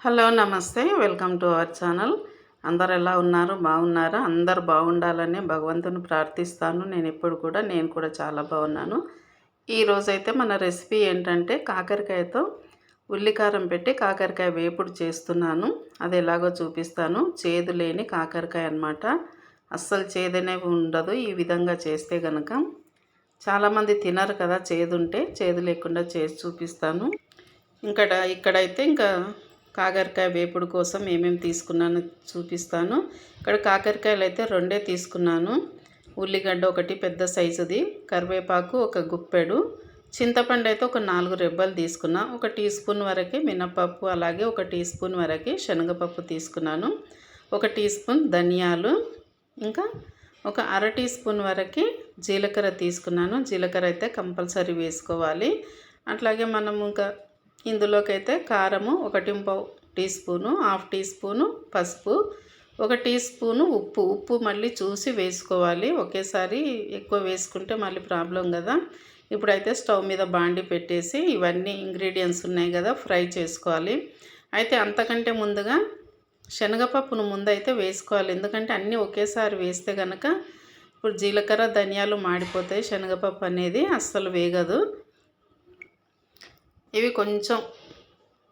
Hello నమస్తే. Welcome to our channel. అందరు ఎలా ఉన్నారు? బాగున్నారా? అందరు బాగుండాలని భగవంతుని ప్రార్థిస్తాను. నేను ఎప్పుడు కూడా నేను కూడా చాలా బాగున్నాను. ఈరోజైతే మన రెసిపీ ఏంటంటే కాకరకాయతో ఉల్లికారం పెట్టి కాకరకాయ వేపుడు చేస్తున్నాను. అది ఎలాగో చూపిస్తాను. చేదు లేని కాకరకాయ అనమాట అస్సలు చేదనే ఉండదు. ఈ విధంగా చేస్తే కనుక చాలామంది తినరు కదా చేదుంటే. చేదు లేకుండా చేసి చూపిస్తాను. ఇంకా ఇక్కడైతే ఇంకా కాకరకాయ వేపుడు కోసం ఏమేమి తీసుకున్నానో చూపిస్తాను. ఇక్కడ కాకరకాయలు అయితే రెండే తీసుకున్నాను. ఉల్లిగడ్డ ఒకటి పెద్ద సైజుది కరివేపాకు ఒక గుప్పెడు చింతపండు అయితే ఒక నాలుగు రెబ్బలు తీసుకున్నా ఒక టీ స్పూన్ వరకు మినపప్పు అలాగే ఒక టీ స్పూన్ వరకు శనగపప్పు తీసుకున్నాను ఒక టీ స్పూన్ ధనియాలు ఇంకా ఒక అర టీ స్పూన్ వరకు జీలకర్ర తీసుకున్నాను. జీలకర్ర అయితే కంపల్సరీ వేసుకోవాలి. అట్లాగే మనం ఇంకా ఇందులోకైతే కారము ఒకటి tea spoon half tea spoon పసుపు ఒక టీ స్పూను ఉప్పు. ఉప్పు మళ్ళీ చూసి వేసుకోవాలి. ఒకేసారి ఎక్కువ వేసుకుంటే మళ్ళీ ప్రాబ్లం కదా. ఇప్పుడైతే స్టవ్ మీద బాండి పెట్టేసి ఇవన్నీ ఇంగ్రీడియంట్స్ ఉన్నాయి కదా ఫ్రై చేసుకోవాలి. అయితే అంతకంటే ముందుగా శనగపప్పును ముందైతే వేసుకోవాలి. ఎందుకంటే అన్నీ ఒకేసారి వేస్తే కనుక ఇప్పుడు జీలకర్ర ధనియాలు మాడిపోతాయి. శనగపప్పు అనేది అస్సలు వేగదు. ఇవి కొంచెం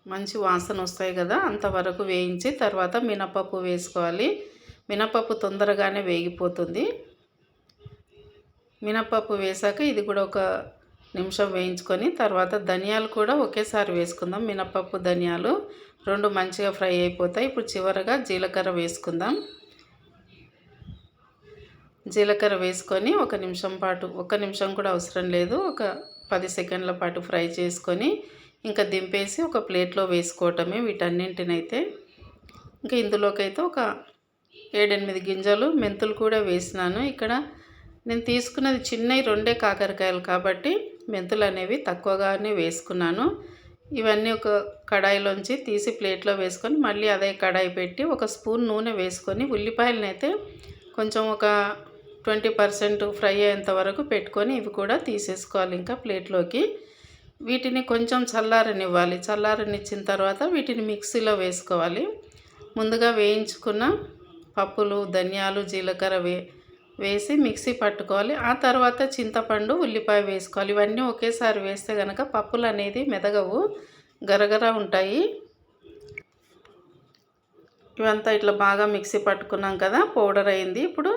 మంచి వాసన వస్తాయి కదా అంతవరకు వేయించి తర్వాత మినపప్పు వేసుకోవాలి. మినపప్పు తొందరగానే వేగిపోతుంది. మినపప్పు వేసాక ఇది కూడా ఒక నిమిషం వేయించుకొని తర్వాత ధనియాలు కూడా ఒకేసారి వేసుకుందాం. మినపప్పు ధనియాలు రెండు మంచిగా ఫ్రై అయిపోతాయి. ఇప్పుడు చివరగా జీలకర్ర వేసుకుందాం. జీలకర్ర వేసుకొని ఒక నిమిషం పాటు ఒక నిమిషం కూడా అవసరం లేదు. ఒక పది సెకండ్ల పాటు ఫ్రై చేసుకొని ఇంకా దింపేసి ఒక ప్లేట్లో వేసుకోవటమే వీటన్నింటినైతే. ఇంకా ఇందులోకైతే ఒక ఏడెనిమిది గింజలు మెంతులు కూడా వేసినాను. ఇక్కడ నేను తీసుకున్నది చిన్నవి రెండే కాకరకాయలు కాబట్టి మెంతులు అనేవి తక్కువగానే వేసుకున్నాను. ఇవన్నీ ఒక కడాయిలోంచి తీసి ప్లేట్లో వేసుకొని మళ్ళీ అదే కడాయి పెట్టి ఒక స్పూన్ నూనె వేసుకొని ఉల్లిపాయలనైతే కొంచెం ఒక ట్వంటీ పర్సెంట్ ఫ్రై అయ్యేంత వరకు పెట్టుకొని ఇవి కూడా తీసేసుకోవాలి ఇంకా ప్లేట్లోకి. వీటిని కొంచెం చల్లారనివ్వాలి. చల్లారనిచ్చిన తర్వాత వీటిని మిక్సీలో వేసుకోవాలి. ముందుగా వేయించుకున్న పప్పులు ధనియాలు జీలకర్ర వే వేసి మిక్సీ పట్టుకోవాలి. ఆ తర్వాత చింతపండు ఉల్లిపాయ వేసుకోవాలి. ఇవన్నీ ఒకేసారి వేస్తే కనుక పప్పులు అనేది మెదగవు. గరగర ఉంటాయి. ఇవంతా ఇట్లా బాగా మిక్సీ పట్టుకున్నాం కదా పౌడర్ అయింది. ఇప్పుడు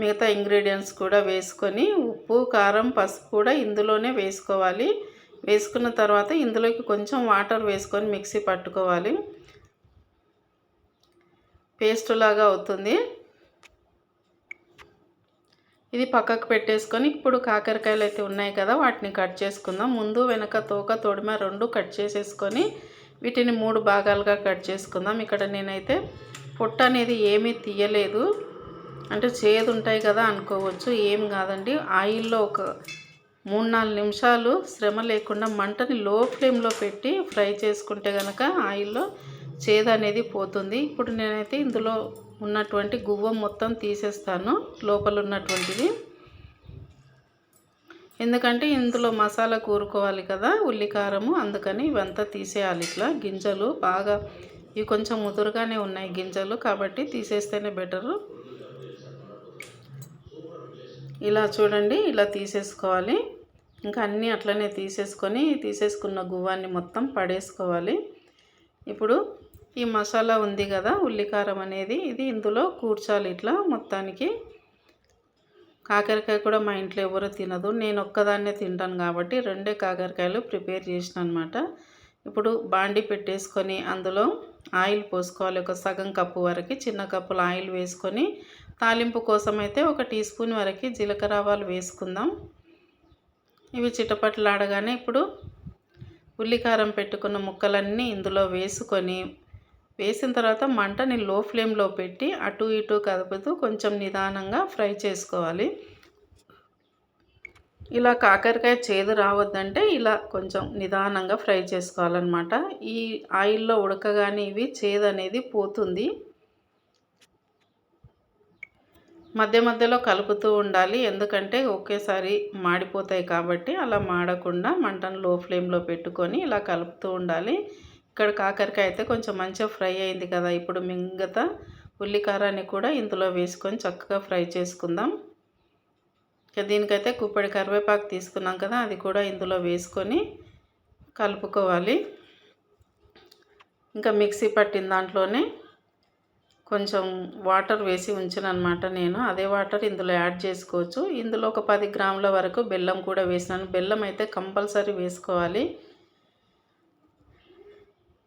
మిగతా ఇంగ్రీడియంట్స్ కూడా వేసుకొని ఉప్పు కారం పసుపు కూడా ఇందులోనే వేసుకోవాలి. వేసుకున్న తర్వాత ఇందులోకి కొంచెం వాటర్ వేసుకొని మిక్సీ పట్టుకోవాలి. పేస్ట్ లాగా అవుతుంది. ఇది పక్కకు పెట్టేసుకొని ఇప్పుడు కాకరకాయలు అయితే ఉన్నాయి కదా వాటిని కట్ చేసుకుందాం. ముందు వెనక తోక తోడిమ రెండు కట్ చేసేసుకొని వీటిని మూడు భాగాలుగా కట్ చేసుకుందాం. ఇక్కడ నేనైతే పొట్ట అనేది ఏమీ తీయలేదు. అంటే చేదు ఉంటాయి కదా అనుకోవచ్చు ఏం కాదండి. ఆయిల్లో ఒక మూడు నాలుగు నిమిషాలు శ్రమ లేకుండా మంటని లో ఫ్లేమ్లో పెట్టి ఫ్రై చేసుకుంటే కనుక ఆయిల్లో చేదు అనేది పోతుంది. ఇప్పుడు నేనైతే ఇందులో ఉన్నటువంటి గువ్వం మొత్తం తీసేస్తాను లోపల ఉన్నటువంటిది. ఎందుకంటే ఇందులో మసాలా కూరుకోవాలి కదా ఉల్లికారము అందుకని ఇవంతా తీసేయాలి ఇట్లా. గింజలు బాగా ఇవి కొంచెం ముదురుగానే ఉన్నాయి గింజలు కాబట్టి తీసేస్తేనే బెటరు. ఇలా చూడండి ఇలా తీసేసుకోవాలి. ఇంకా అన్నీ అట్లనే తీసేసుకొని తీసేసుకున్న గువ్వాన్ని మొత్తం పడేసుకోవాలి. ఇప్పుడు ఈ మసాలా ఉంది కదా ఉల్లికారం అనేది ఇది ఇందులో కూర్చాలి ఇట్లా మొత్తానికి. కాకరకాయ కూడా మా ఇంట్లో ఎవరు తినదు. నేను ఒక్కదాన్నే తింటాను కాబట్టి రెండే కాకరకాయలు ప్రిపేర్ చేసిన అనమాట ఇప్పుడు బాండి పెట్టేసుకొని అందులో ఆయిల్ పోసుకోవాలి. ఒక సగం కప్పు వరకు చిన్న కప్పులు ఆయిల్ వేసుకొని తాలింపు కోసం అయితే ఒక టీ స్పూన్ వరకు జీలకర్ర ఆవాలు వేసుకుందాం. ఇవి చిటపట్లాడగానే ఇప్పుడు ఉల్లికారం పెట్టుకున్న ముక్కలన్నీ ఇందులో వేసుకొని వేసిన తర్వాత మంటని లో ఫ్లేమ్లో పెట్టి అటు ఇటు కదుపుతూ కొంచెం నిదానంగా ఫ్రై చేసుకోవాలి. ఇలా కాకరకాయ చేదు రావద్దంటే ఇలా కొంచెం నిదానంగా ఫ్రై చేసుకోవాలన్నమాట. ఈ ఆయిల్లో ఉడకగానే ఇవి చేదు అనేది పోతుంది. మధ్య మధ్యలో కలుపుతూ ఉండాలి. ఎందుకంటే ఒకేసారి మాడిపోతాయి కాబట్టి అలా మాడకుండా మంటను లో ఫ్లేమ్లో పెట్టుకొని ఇలా కలుపుతూ ఉండాలి. ఇక్కడ కాకరకాయ అయితే కొంచెం మంచిగా ఫ్రై అయింది కదా. ఇప్పుడు మిగతా ఉల్లికారాన్ని కూడా ఇందులో వేసుకొని చక్కగా ఫ్రై చేసుకుందాం. ఇక దీనికైతే కుప్పడి కరివేపాకు తీసుకున్నాం కదా అది కూడా ఇందులో వేసుకొని కలుపుకోవాలి. ఇంకా మిక్సీ పట్టిన దాంట్లోనే కొంచెం వాటర్ వేసి ఉంచానమాట నేను. అదే వాటర్ ఇందులో యాడ్ చేసుకోవచ్చు. ఇందులో ఒక పది గ్రాముల వరకు బెల్లం కూడా వేసినాను. బెల్లం అయితే కంపల్సరీ వేసుకోవాలి.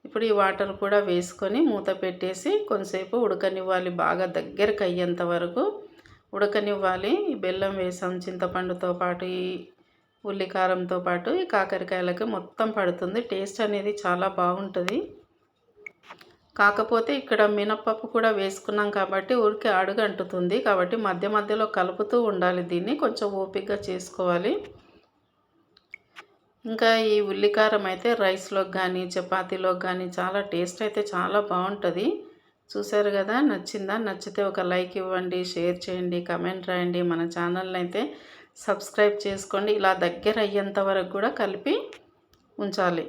ఇప్పుడు ఈ వాటర్ కూడా వేసుకొని మూత పెట్టేసి కొంతసేపు ఉడకనివ్వాలి. బాగా దగ్గరకు అయ్యేంత వరకు ఉడకనివ్వాలి. ఈ బెల్లం వేసాం చింతపండుతో పాటు ఈ ఉల్లికారంతో పాటు. ఈ కాకరకాయలకి మొత్తం పడుతుంది. టేస్ట్ అనేది చాలా బాగుంటుంది. కాకపోతే ఇక్కడ మినప్పప్పు కూడా వేసుకున్నాం కాబట్టి ఊరికి అడుగు అంటుతుంది కాబట్టి మధ్య మధ్యలో కలుపుతూ ఉండాలి దీన్ని. కొంచెం ఓపికగా చేసుకోవాలి. ఇంకా ఈ ఉల్లికారం అయితే రైస్లోకి కానీ చపాతీలోకి కానీ చాలా టేస్ట్ అయితే చాలా బాగుంటుంది. చూశారు కదా? నచ్చిందా? నచ్చితే ఒక లైక్ ఇవ్వండి షేర్ చేయండి కమెంట్ రాయండి. మన ఛానల్ని అయితే సబ్స్క్రైబ్ చేసుకోండి. ఇలా దగ్గర అయ్యేంత వరకు కూడా కలిపి ఉంచాలి.